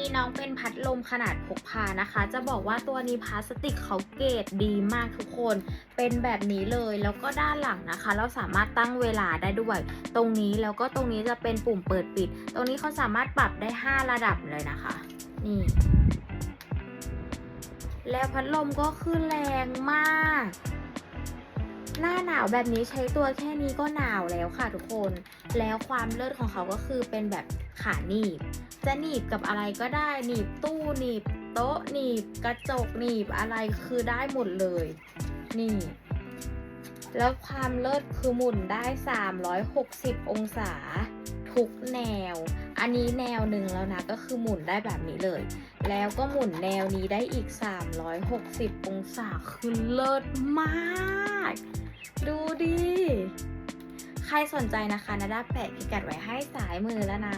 นี้น้องเป็นพัดลมขนาดพกพานะคะ จะบอกว่าตัวนี้พลาสติกเขาเกรดดีมากทุกคน เป็นแบบนี้เลยแล้วก็ด้านหลังนะคะ เราสามารถตั้งเวลาได้ด้วย ตรงนี้แล้วก็ตรงนี้จะเป็นปุ่มเปิดปิด ตรงนี้เขาสามารถปรับได้ 5 ระดับเลยนะคะ นี่ แล้วพัดลมก็คือแรงมาก หน้าหนาวแบบนี้ใช้ตัวแค่นี้ก็หนาวแล้วค่ะทุกคน แล้วความเลิศของเขาก็คือเป็นแบบขาหนีบ จะหนีบกับอะไรก็ได้ หนีบตู้หนีบโต๊ะหนีบกระจกหนีบอะไรคือได้หมดเลย นี่ แล้วความเลิศคือหมุนได้ 360 องศา ทุกแนว อันนี้แนวหนึ่งแล้วนะ ก็คือหมุนได้แบบนี้เลย แล้วก็หมุนแนวนี้ได้อีก 360 องศาคือเลิศมาก ดูดิใครสนใจนะคะนาดาแปะพิกัดไว้ให้สายมือแล้วนะ